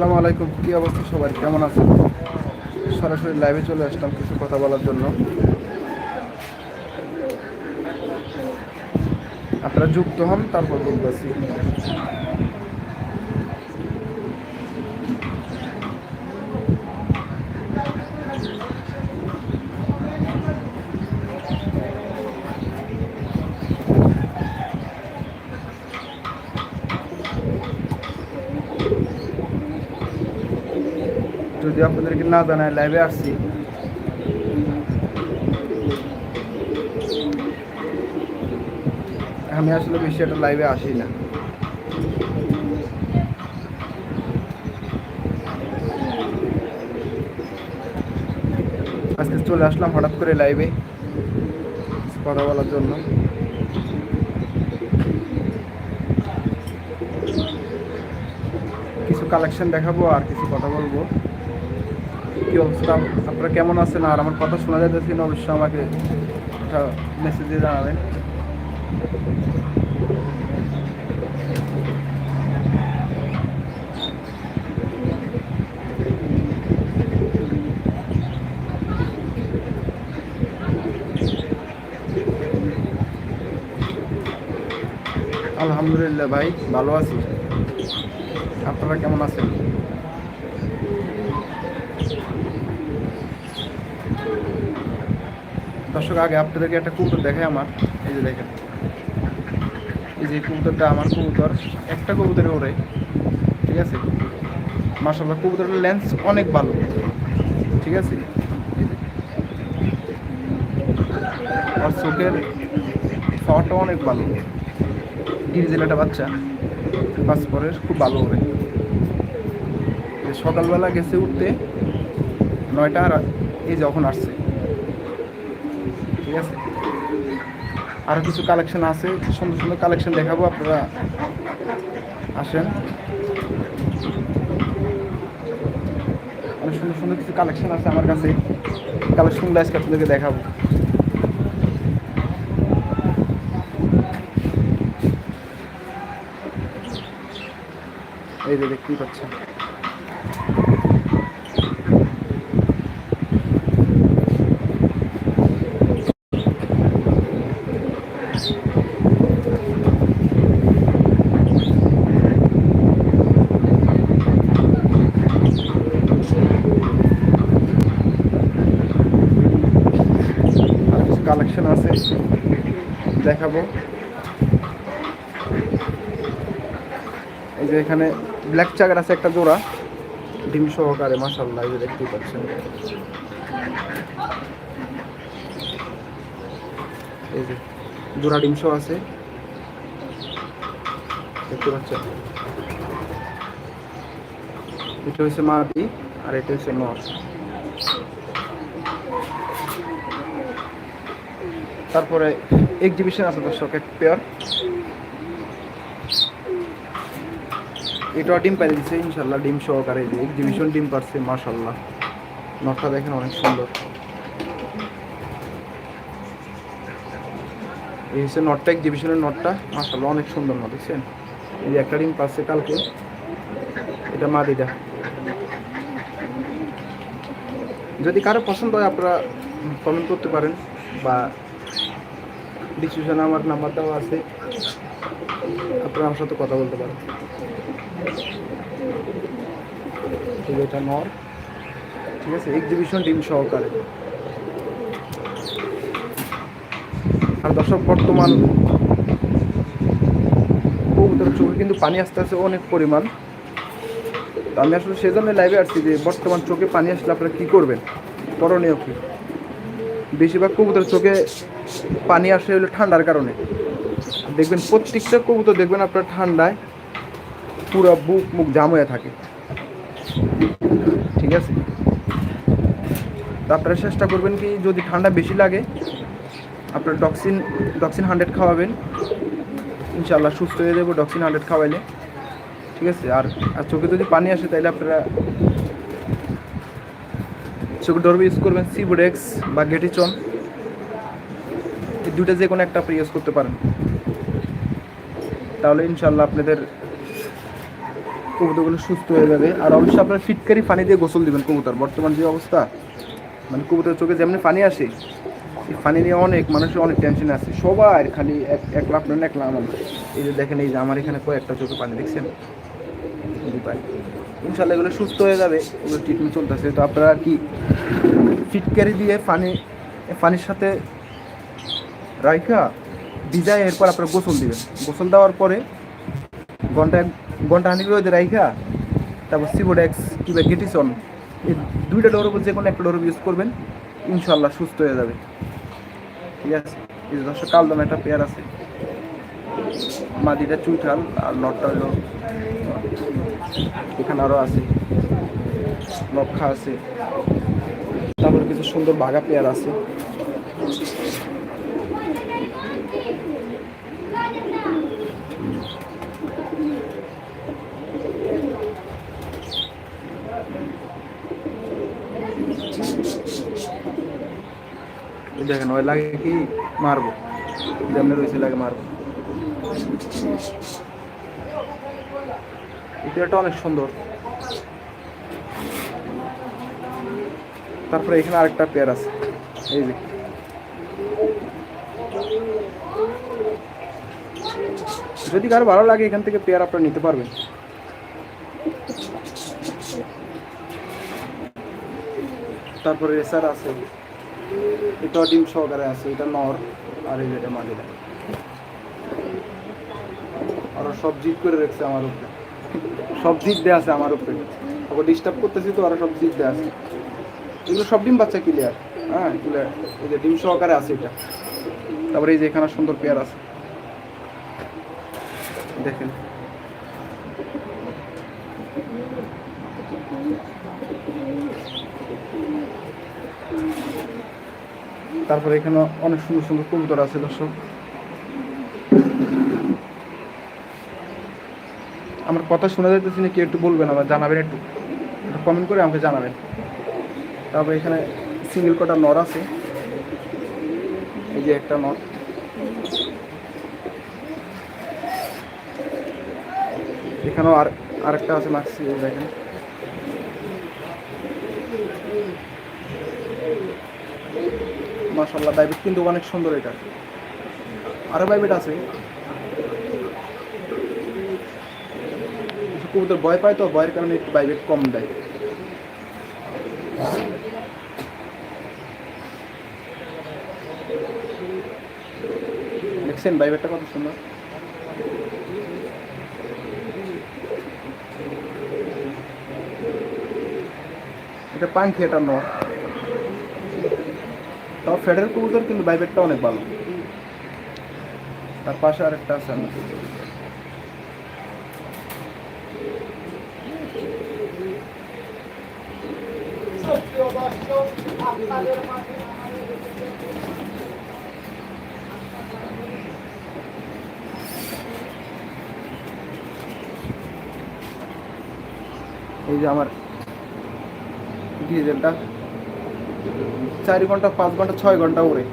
আসসালামু আলাইকুম। কী অবস্থা সবাই কেমন আছেন? সরাসরি লাইভে চলে আসলাম কিছু কথা বলার জন্য। আপনারা যুক্ত হন, তারপর বলতেছি যদি আপনাদেরকে না জানায় লাইভে আসছি। আমি আসলে বেশি একটা লাইভে আসি না। আজকে চলে আসলাম হঠাৎ করে লাইভে কথা বলার জন্য। কিছু কালেকশন দেখাবো আর কিছু কথা বলব। অবস্থা, আপনারা কেমন আছেন? আর আমার কথা শোনা যাচ্ছে না অবশ্যই আমাকে একটা মেসেজ দিয়ে জানাবেন। আলহামদুলিল্লাহ ভাই, ভালো আছি। আপনারা কেমন আছেন? দর্শক, আগে আপনাদেরকে একটা কবুতর দেখাই আমার। এই যে দেখেন। এই যে কবুতরটা আমার কবুতর, একটা কবুতরে ওড়ে, ঠিক আছে? মাসাল্লাহ কবুতরের লেন্স অনেক ভালো, ঠিক আছে। আর চোখের পাওয়ারটা অনেক ভালো। একটা বাচ্চা পাঁচ পরের খুব ভালো এই সকালবেলা গেছে উঠতে, নয়টা আর এই যখন আসছে। ঠিক আছে? আরও কিছু কালেকশন আছে সুন্দর সুন্দর কালেকশন দেখাবো, আপনারা আসেন। অনেক সুন্দর সুন্দর কিছু কালেকশন আছে আমার কাছে। কালেকশনগুলো আজকে আপনাদেরকে দেখাবো। এই দেখতেই পাচ্ছেন আর কিছু কালেকশন আছে। দেখাবো। এই যে এখানে ব্ল্যাক চাকার আছে একটা জোড়া। ডিম সহকারে মাসাল্লাহ এই যে দেখতেই পাচ্ছেন। এই যে জোড়া ডিম সহ আছে। দেখতে পাচ্ছেন? এটা হচ্ছে মাটি আর এটা হচ্ছে নর। তারপরে এক্সিবিশন আছে দর্শক, এক পেয়ার এটা ডিম পাই দিচ্ছে ইনশাল্লাহ ডিম সহকারে যে এক্সিবিশন ডিম পারছে মাশাল্লাহ। নটটা দেখেন অনেক সুন্দর। এই হচ্ছে নটটা এক্সিবিশনের নটটা। মাশাল্লাহ অনেক সুন্দর নট, দেখছেন? এই একটা ডিম পাচ্ছে কালকে। এটা মা মাদিটা যদি কারও পছন্দ হয়, আপনারা কমেন্ট করতে পারেন বা ডিসক্রিপশনে আমার নাম্বার দেওয়া আছে। আপনারা আমার সাথে কথা বলতে পারেন। এটা নর। ঠিক আছে এক্সিবিশন ডিম সহকারে। আর দর্শক, বর্তমান কবুতরের চোখে কিন্তু পানি আসতে আসতে অনেক পরিমাণ। তো আমি আসলে সেজন্য লাইভে আসছি যে, বর্তমান চোখে পানি আসলে আপনারা কী করবেন? করণীয় কী? বেশিরভাগ কবুতরের চোখে পানি আসে হলো ঠান্ডার কারণে। দেখবেন প্রত্যেকটা কবুতর দেখবেন আপনার ঠান্ডায় পুরো বুক মুখ জাম হয়ে থাকে। ঠিক আছে? তো আপনারা চেষ্টা করবেন কি যদি ঠান্ডা বেশি লাগে, আপনার ডক্সিন ডক্সিন হান্ড্রেড খাওয়াবেন। ইনশাল্লাহ সুস্থ হয়ে যাব ডক্সিন হান্ড্রেড খাওয়াইলে। ঠিক আছে? আর আর চোখে যদি পানি আসে তাহলে আপনারা চোখে ডরবে ইউজ করবেন সিবোডেক্স বা গেটিচন এই দুইটা যে কোনো একটা আপনি ইউজ করতে পারেন। তাহলে ইনশাল্লাহ আপনাদের কবুতরগুলো সুস্থ হয়ে যাবে। আর অবশ্যই আপনার ফিটকারি পানি দিয়ে গোসল দিবেন কবুতর। বর্তমান যে অবস্থা মানে কবুতরের চোখে যেমনি পানি আসে, এই পানি নিয়ে অনেক মানুষের অনেক টেনশন আছে। সবার খালি এক এক লাখ নেন এক লাখ আমার। এই যে দেখেন, এই যে আমার এখানে কয়েকটা চোখে পানি, দেখছেন? ইনশাল্লাহ এগুলো সুস্থ হয়ে যাবে, এগুলো ট্রিটমেন্ট চলতেছে। তো আপনারা কি ফিটকারি দিয়ে পানি পানির সাথে রাইখা ভিজায় এরপর আপনারা গোসল দিবেন। গোসল দেওয়ার পরে ঘণ্টা ঘণ্টা হানি রোদে রাইখা, তারপর সিবোডেক্স কিংবা গেটিসন এই দুইটা ডোর উপর যে কোনো একটা ডোর ইউজ করবেন, ইনশাল্লাহ সুস্থ হয়ে যাবে। ঠিক আছে? এই দশটা কালদম একটা পেয়ার আছে। মাদিটা চুইঠাল, আর নটটা হলো এখানে আরও আছে। লক্ষা আছে। তারপরে কিছু সুন্দর বাঘা পেয়ার আছে। দেখেন, ওই লাগে কি? মারবো। যেমনি রয়েছে, লাগে মারবো। এটা অনেক সুন্দর। তারপরে এখানে আরেকটা পেয়ার আছে। এই যে। যদি কারও ভালো লাগে, এখান থেকে পেয়ার আপনারা নিতে পারবেন। তারপরে রেসার আছে। এটা ডিম সহকারে আছে। এটা নর আর এই যে এটা মাদিরা আরও সব জিদ করে রেখেছে আমার উপরে। সব জিদ দেওয়া আছে আমার উপরে। ওকে ডিস্টার্ব করতেছি তো আরও সব জিদ দেওয়া আছে। এগুলো সব ডিম বাচ্চা ক্লিয়ার হ্যাঁ ক্লিয়ার এই যে ডিম সহকারে আছে এটা। তারপরে এই যে এখানে সুন্দর পেয়ার আছে। দেখেন। তারপরে এখানে অনেক সুন্দর সুন্দর কবুতর আছে, দর্শক। আমার কথা শোনা যাইতেছি না কি একটু বলবেন আমার, জানাবেন একটু। একটু কমেন্ট করে আমাকে জানাবেন। তারপরে এখানে সিঙ্গেল কটা নর আছে। এই যে একটা নর। এখানেও আর, আরেকটা আছে মাক্সি দেখেন। মাশাল্লাহ বাইবেট কিন্তু অনেক সুন্দর এটা। আরও বাইবেট আছে। কবুতর ভয় পায় তো ভয়ের কারণে একটু বাইবেট কম দেয়। দেখছেন বাইবেটটা কত সুন্দর? এটা পাঙ্খি এটা নয়। তাও ফেডারেল কবুতর, কিন্তু বাইবেটটা অনেক ভালো। তার পাশে আরেকটা আছে এই যে আমার ডিজেলটা চার ঘণ্টা, পাঁচ ঘণ্টা, ছয় ঘণ্টা উড়ে?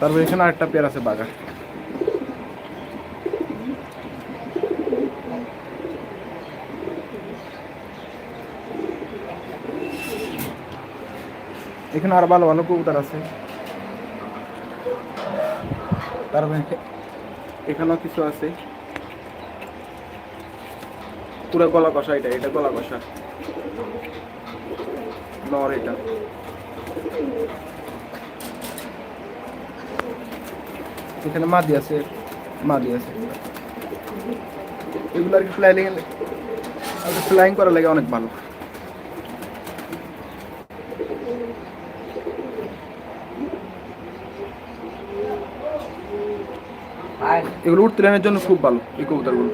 তারপর এখানে আরেকটা পেয়ার আছে বাগা এখানে আরও ভালো ভালো কবুতর আছে। তারপরে এখানেও কিছু আছে। পুরো গলা কষা এটা এটা গলা কষা নর এটা। এখানে মাদি আছে মাদি আছে। এগুলো আর কি ফ্লাইং ফ্লাইং করা লাগে অনেক ভালো। এগুলো উত্তোলনের জন্য খুব ভালো এই কবুতরগুলো।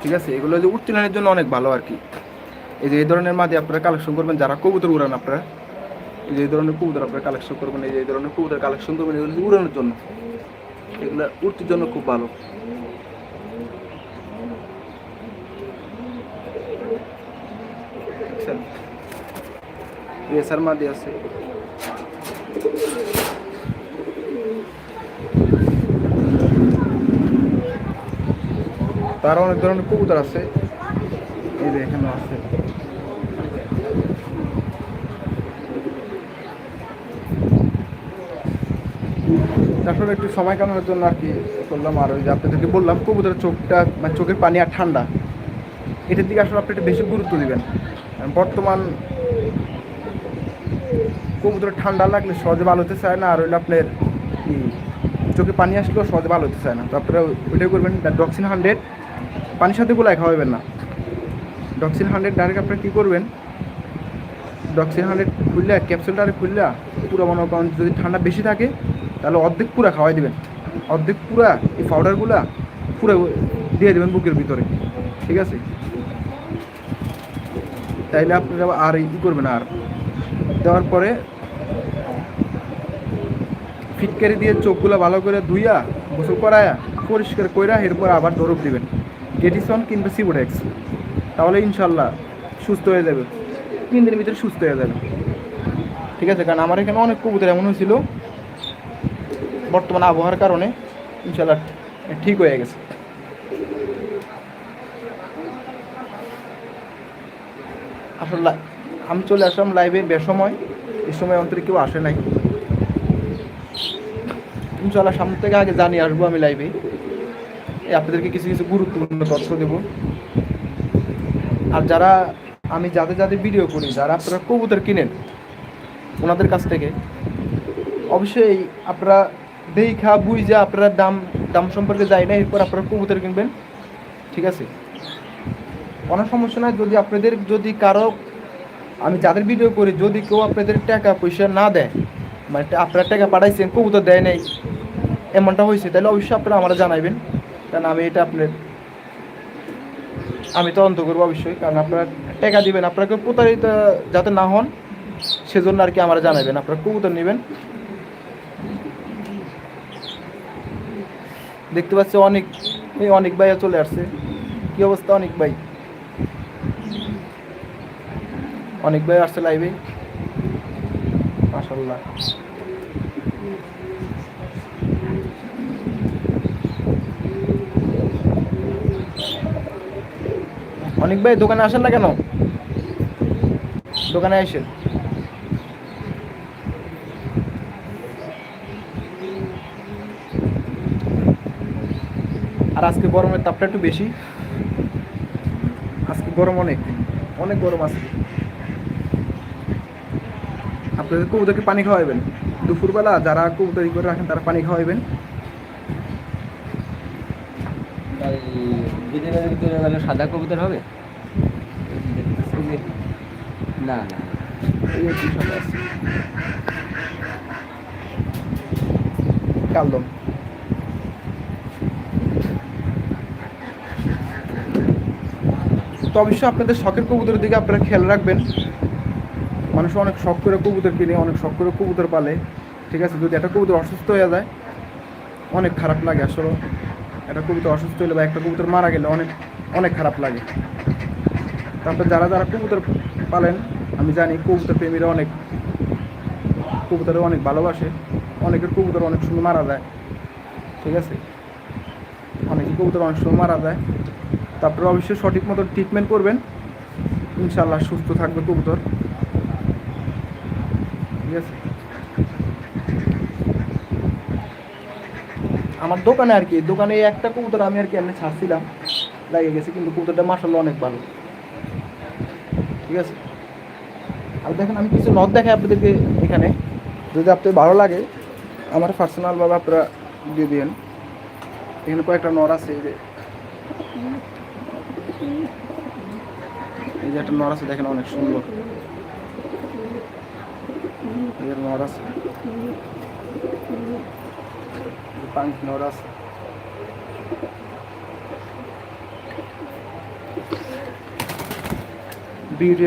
ঠিক আছে, এগুলো যে উত্তোলনের জন্য অনেক ভালো আর কি। এই যে এই ধরনের মাদি আপনারা কালেকশন করবেন, যারা কবুতর উড়ান আপনারা, এই যে এই ধরনের কবুতর আপনারা কালেকশন করবেন, এই যে এই ধরনের কবুতর কালেকশন করবেন, এগুলো উড়ানোর জন্য, এগুলো উড়তির জন্য খুব ভালো দেখছেন মাদি আছে। তার অনেক ধরনের কবুতর আছে। এই যে এখানে আছে। আসলে একটু সময় কাটানোর জন্য আর কি করলাম, আর ওই যে আপনাদেরকে বললাম, কবুতরের চোখটা মানে চোখের পানি আর ঠান্ডা। এটার দিকে আসলে আপনি একটু বেশি গুরুত্ব দিবেন। বর্তমান কবুতরের ঠান্ডা লাগলে সহজে ভালো হতে চায় না, আর হইলে আপনার চোখে পানি আসলেও সহজে ভালো হতে চায় না। তো আপনারা ওইটাই করবেন ডক্সিন হান্ড্রেড পানির সাথে গোলায় খাওয়াবেন না। ডক্সিন হান্ড্রেড ডাইরেক্ট আপনারা কী করবেন ডক্সিন হান্ড্রেড খুললে ক্যাপসুলটা খুললে, পুরো মনে করেন যদি ঠান্ডা বেশি থাকে, তাহলে অর্ধেক পুরা খাওয়াই দেবেন। অর্ধেক পুরা এই পাউডারগুলা পুরো দিয়ে দেবেন বুকের ভিতরে। ঠিক আছে? তাইলে আপনারা আর ই করবেন আর দেওয়ার পরে ফিটকারি দিয়ে চোখগুলো ভালো করে ধুইয়া, গোসল করায়া পরিষ্কার কইরা এরপর আবার দরব দিবেন। গেটিসন কিংবা সিবোডেক্স তাহলে ইনশাল্লাহ সুস্থ হয়ে যাবে। তিন দিনের ভিতরে সুস্থ হয়ে যাবে। ঠিক আছে, কারণ আমার এখানে অনেক কবুতর এমন হয়েছিল, বর্তমান আবহাওয়ার কারণে ইনশাল্লাহ ঠিক হয়ে গেছে। আসলে আমি চলে আসলাম লাইভে বেসময়। এই সময় অন্তরে কেউ আসে নাই। ইনশাল্লাহ সামনে থেকে আগে জানিয়ে আসব আমি লাইভে আপনাদেরকে কিছু কিছু গুরুত্বপূর্ণ তথ্য দেবো। আর যারা আমি যাদের যাদের ভিডিও করি, যারা আপনারা কবুতর কিনেন, ওনাদের কাছ থেকে, অবশ্যই আপনারা দেখা, বুঝে আপনারা দাম দাম সম্পর্কে যাই না, এরপর আপনারা কবুতর কিনবেন। ঠিক আছে? কোনো সমস্যা নাই, যদি আপনাদের, যদি কারও আমি যাদের ভিডিও করি, যদি কেউ আপনাদের টাকা পয়সা না দেয় মানে আপনারা টাকা পাঠাইছেন, কবুতর দেয় নাই, এমনটা হয়েছে তাহলে অবশ্যই আপনারা আমরা জানাইবেন, কারণ আমি এটা আপনার আমি তদন্ত করব অবশ্যই, কারণ আপনারা টাকা দিবেন, আপনারা কেউ প্রতারিত যাতে না হন, সেজন্য আর কি আমরা জানাবেন আপনারা কবুতর নেবেন। দেখতে পাচ্ছি অনেক অনেক ভাইয়া চলে আসছে। কি অবস্থা অনেক ভাই? অনেক ভাই আসছে লাইভে মাশাল্লাহ অনেক ভাই দোকানে আসেন না কেন? দোকানে আসেন। আর আজকে গরমের তাপটা একটু বেশি। আজকে গরম অনেক অনেক গরম আপনাদের কবুতরকে পানি খাওয়াবেন দুপুরবেলা যারা কবুতরি করে রাখেন তারা পানি খাওয়াবেন সাদা কবুতর হবে? না না। কালদম। তো অবশ্যই আপনাদের শখের কবুতরের দিকে আপনারা খেয়াল রাখবেন। মানুষ অনেক শখ করে কবুতর কিনে, অনেক শখ করে কবুতর পালে, ঠিক আছে? যদি একটা কবুতর অসুস্থ হয়ে যায়, অনেক খারাপ লাগে আসলে। একটা কবুতর অসুস্থ হলে বা একটা কবুতর মারা গেলে অনেক অনেক খারাপ লাগে। তারপর যারা যারা কবুতর পালেন, আমি জানি কবুতর প্রেমীরা অনেক, কবুতরে অনেক ভালোবাসে, অনেকের কবুতর অনেক সময় মারা যায়, ঠিক আছে? অনেকের কবুতর অনেক সময় মারা যায়। তারপরে অবশ্যই সঠিক মতো ট্রিটমেন্ট করবেন। ইনশাল্লাহ সুস্থ থাকবে কবুতর। ঠিক আছে? আমার দোকানে আর কি, দোকানে একটা কবুতর আমি আর কি এমনি ছাড়ছিলাম লাগে গেছে, কিন্তু কবুতরটা মাসাল্লাহ অনেক ভালো। ঠিক আছে? আর দেখেন, আমি কিছু নদ দেখাই আপনাদেরকে এখানে। যদি আপনাদের ভালো লাগে, আমার পার্সোনালভাবে আপনারা দিয়ে দিন এখানে কয়েকটা নর আছে, এই যে। এই যে একটা নর আছে, দেখেন অনেক সুন্দর। যে নর আছে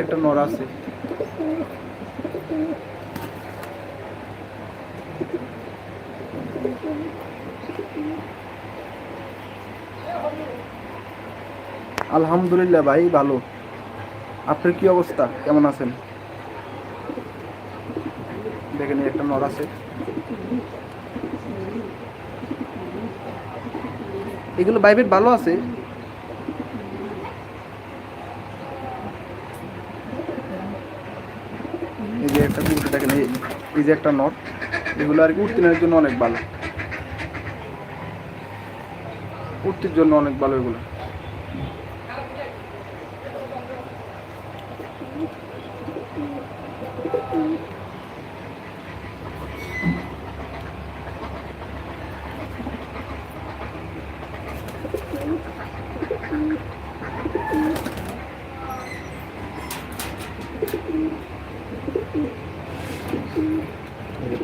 একটা নর আছে আলহামদুলিল্লাহ ভাই ভালো। আপনার কি অবস্থা? কেমন আছেন? দেখেন একটা নর আছে। এগুলো বাইবেট ভালো আছে। এই যে একটা কুর্তি দেখেন এই যে একটা নট এগুলো আর কি উত্তীর্ণের জন্য অনেক ভালো। উত্তির জন্য অনেক ভালো এগুলো।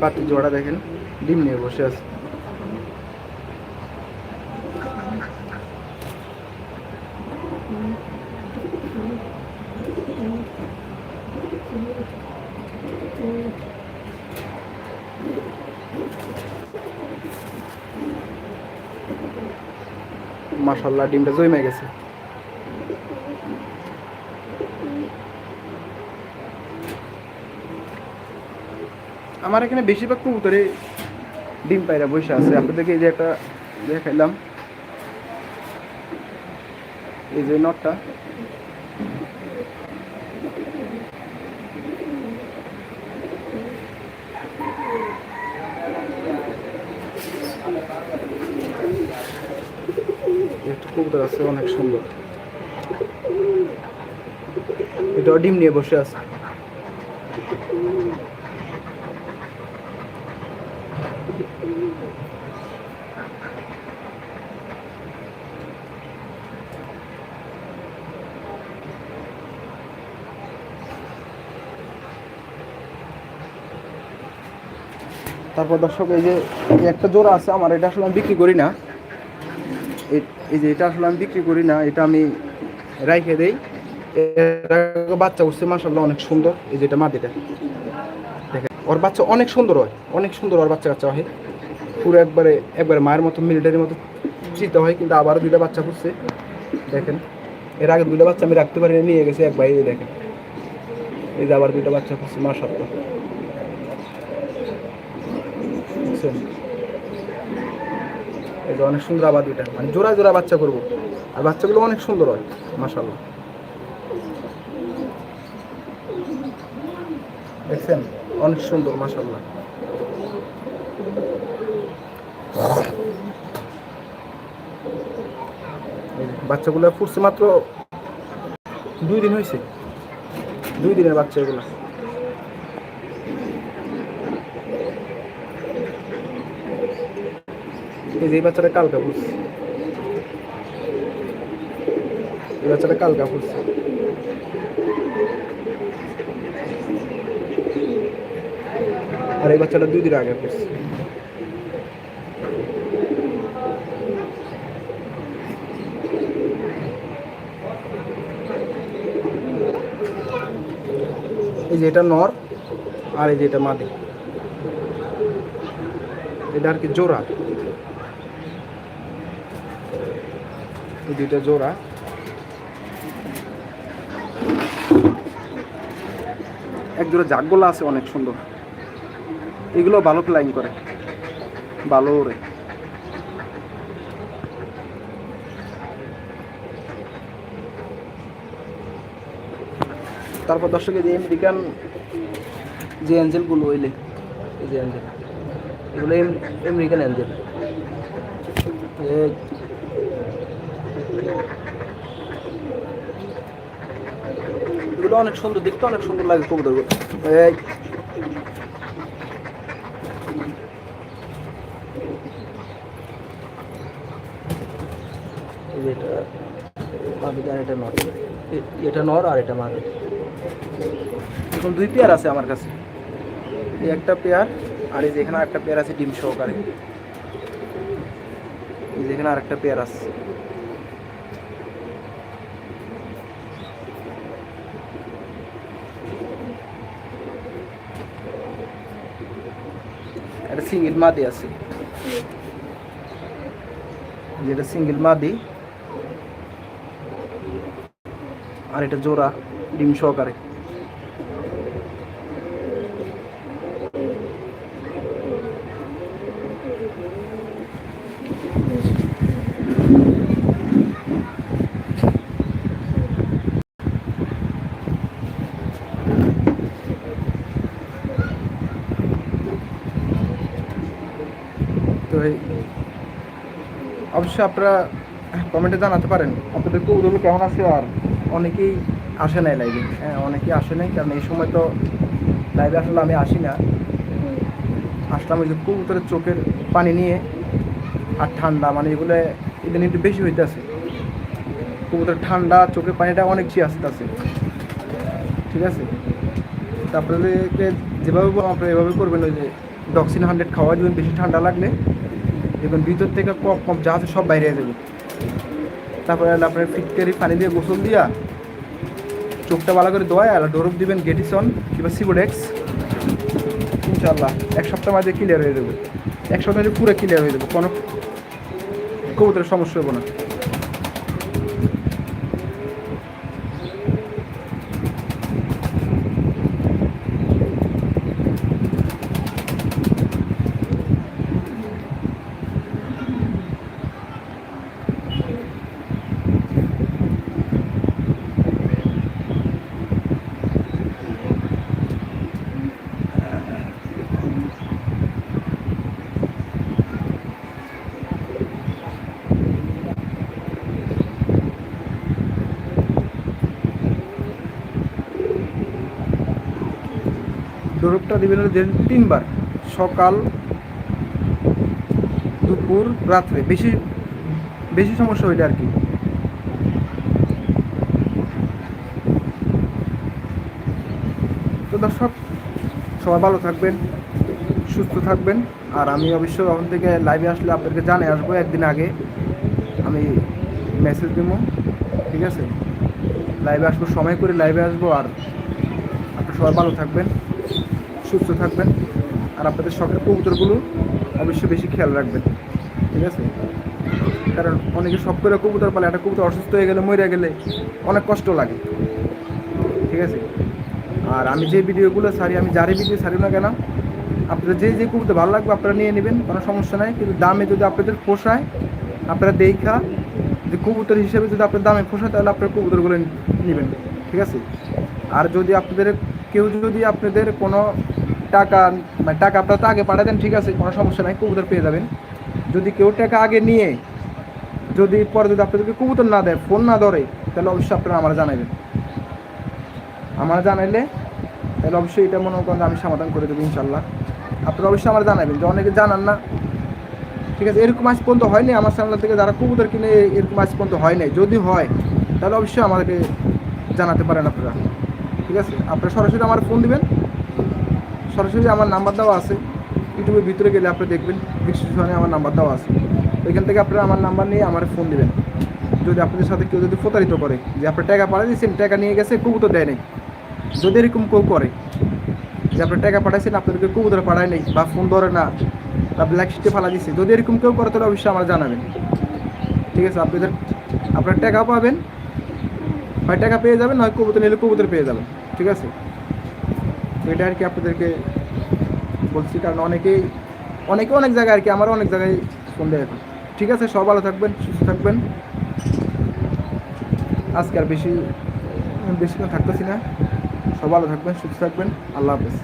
পাতি জোড়া দেখেন ডিম নিয়ে বসে আছে। মাশাল্লাহ ডিমটা জমে গেছে। আমার এখানে বেশিরভাগ কবুতরে ডিম পায়রা বসে আছে। আপনাদেরকে এই যে একটা দেখাইলাম। এই যে নটটা। কবুতর আছে, অনেক সুন্দর। এটা ডিম নিয়ে বসে আছে। তারপর দর্শক, এই যে একটা জোড়া আছে আমার, এটা আসলে আমি বিক্রি করি না। এই- যে এটা আসলে আমি বিক্রি করি না, এটা আমি রাইখে দেই। বাচ্চা উঠছে মাসাল্লাহ অনেক সুন্দর, এই যে এটা মাদিটা দেখেন, ওর বাচ্চা অনেক সুন্দর হয়, অনেক সুন্দর ওর বাচ্চা কাচ্চা হয়। পুরো একবারে একবারে মায়ের মতো মিলিটারির মতো চিতে হয়, কিন্তু আবারও দুইটা বাচ্চা ফুটছে দেখেন, এর আগে দুইটা বাচ্চা আমি রাখতে পারিনি, নিয়ে গেছে এক এই দেখেন। এই যে আবার দুইটা বাচ্চা ফুটছে মাসাল্লাহ বুঝছেন এই যে অনেক সুন্দর আবার দুইটা মানে জোড়া জোড়া বাচ্চা করব। আর বাচ্চাগুলো অনেক সুন্দর হয় মাসাল্লাহ দেখছেন? অনেক সুন্দর মাসাল্লাহ বাচ্চাগুলো ফুটছে মাত্র দুই দিন হয়েছে। দুই দিনের বাচ্চা এগুলো। এই যে এই বাচ্চাটা কালকা ফুটছে এই বাচ্চাটা কালকা ফুটছে আর এই বাচ্চাটা দুই দিন আগে ফুটছে এই যে এটা নর, আর এই যে এটা মাদি। এটা আর কি জোড়া। এই দুইটা জোড়া। এক জোড়া জাগগোলা আছে অনেক সুন্দর। এগুলো ভালো ফ্লাইং করে। ভালো ওরে তারপর দর্শকের যে আমেরিকান যে অ্যাঞ্জেলগুলো ওইলে এই যে অ্যাঞ্জেল। এগুলো আমেরিকান অ্যাঞ্জেল। এগুলো অনেক সুন্দর, দেখতে অনেক সুন্দর লাগে কবুতরগুলো। এই। এটা এটা নর। এটা নর আর এটা মাদি এখন দুই পেয়ার আছে আমার কাছে। এই একটা পেয়ার, আর এই যে এখানে একটা পেয়ার আছে ডিম সহকারে। এই যে এখানে আরেকটা পেয়ার আছে। সিঙ্গেল মাদি আছে। যেটা সিঙ্গেল মাদি। আর এটা জোড়া ডিম সহকারে। তো অবশ্যই আপনারা কমেন্টে জানাতে পারেন। আপনাদের কবুতরগুলো কেমন আছে আর অনেকেই আসে নাই লাইভে হ্যাঁ অনেকেই আসে নাই, কারণ এই সময় তো লাইভে আসলে আমি আসি না। আসলাম ওই যে কবুতরের চোখের পানি নিয়ে আর ঠান্ডা মানে এগুলো এদিন একটু বেশি হইতেছে। কবুতর ঠান্ডা, চোখের পানিটা অনেক বেশি আসতেছে। ঠিক আছে? তারপরে যেভাবে আপনারা এভাবে করবেন, ওই যে ডক্সিন হান্ড্রেড খাওয়া দিবেন, বেশি ঠান্ডা লাগলে। দেখুন ভিতর থেকে কম কম যা আছে সব বাইরে যাবে। তারপরে আপনার ফিটকারি পানি দিয়ে গোসল দিয়া চোখটা ভালো করে দোয়া আর ডোরব দিবেন গেটিসন কিংবা সিবোডেক্স। ইনশাল্লাহ এক সপ্তাহ মাঝে ক্লিয়ার হয়ে যাবে। এক সপ্তাহ পুরো ক্লিয়ার হয়ে যাবে, কোনো কবুতরের সমস্যা হবে না। দিবেন তিনবার, সকাল, দুপুর, রাত্রে। বেশি বেশি সমস্যা হইলে আর কি। তো দর্শক, সবাই ভালো থাকবেন, সুস্থ থাকবেন। আর আমি অবশ্যই ওখান থেকে লাইভে আসলে আপনাদেরকে জানে আসব একদিন আগে। আমি মেসেজ দেবো, ঠিক আছে? লাইভে আসব, সময় করে লাইভে আসব। আর আপনারা সবাই ভালো থাকবেন। সুস্থ থাকবেন আর আপনাদের শখের কবুতরগুলো অবশ্যই বেশি খেয়াল রাখবেন, ঠিক আছে? কারণ অনেকে শখ করে কবুতর পালে, একটা কবুতর অসুস্থ হয়ে গেলে, মরে গেলে অনেক কষ্ট লাগে, ঠিক আছে? আর আমি যে ভিডিওগুলো সারি আমি যারই ভিডিও সারি না কেন আপনাদের যে যে কবুতর ভালো লাগবে আপনারা নিয়ে নেবেন, কোনো সমস্যা নাই। কিন্তু দামে যদি আপনাদের পোষায়, আপনারা দেখা যে কবুতর হিসেবে যদি আপনার দামে পোষায়, তাহলে আপনার কবুতরগুলো নেবেন, ঠিক আছে? আর যদি আপনাদের, কেউ যদি আপনাদের কোনো টাকা মানে টাকা আপনারা তো আগে পাঠিয়ে দেন ঠিক আছে, কোনো সমস্যা নাই, কবুতর পেয়ে যাবেন। যদি কেউ টাকা আগে নিয়ে, যদি পরে যদি আপনাদেরকে কবুতর না দেয়, ফোন না ধরে, তাহলে অবশ্যই আপনারা আমার জানাবেন আমার জানাইলে, তাহলে অবশ্যই এটা মনে করেন আমি সমাধান করে দেবো, ইনশাল্লাহ। আপনারা অবশ্যই আমার জানাবেন যে অনেকে জানান না। ঠিক আছে, এরকম আজ পর্যন্ত হয়নি আমার চ্যানেল থেকে, যারা কবুতর কিনে, এরকম আজ পর্যন্ত হয় নাই। যদি হয়, তাহলে অবশ্যই আমাদেরকে জানাতে পারেন আপনারা। ঠিক আছে, আপনারা সরাসরি আমার ফোন দিবেন। সরাসরি আমার নাম্বার দেওয়া আছে। ইউটিউবের ভিতরে গেলে আপনি দেখবেন, ডিসক্রিপশনে আমার নাম্বার দেওয়া আছে। ওইখান থেকে আপনারা আমার নাম্বার নিয়ে আমার ফোন দেবেন। যদি আপনাদের সাথে কেউ যদি প্রতারিত করে, যে আপনার টাকা পাঠিয়ে দিয়েছেন টাকা নিয়ে গেছে, কবুতর দেয় নাই। যদি এরকম কেউ করে, যে আপনার টাকা পাঠাইছেন আপনাদেরকে কবুতর পাঠায় নেই বা ফোন ধরে না, বা ব্ল্যাক শিটে ফালা দিচ্ছে যদি এরকম কেউ করে, তাহলে অবশ্যই আমার জানাবেন। ঠিক আছে আপনাদের আপনার টাকা পাবেন হয় টাকা পেয়ে যাবেন, নয় কবুতর নিলে কবুতর পেয়ে যাবেন। ঠিক আছে? এটা আর কি আপনাদেরকে বলছি, কারণ অনেকেই, অনেকে অনেক জায়গায় আর কি, আমারও অনেক জায়গায় সন্দেহ এখন। ঠিক আছে সব ভালো থাকবেন, সুস্থ থাকবেন। আজকে আর বেশি বেশি থাকতেছি না। সব ভালো থাকবেন, সুস্থ থাকবেন। আল্লাহ হাফেজ।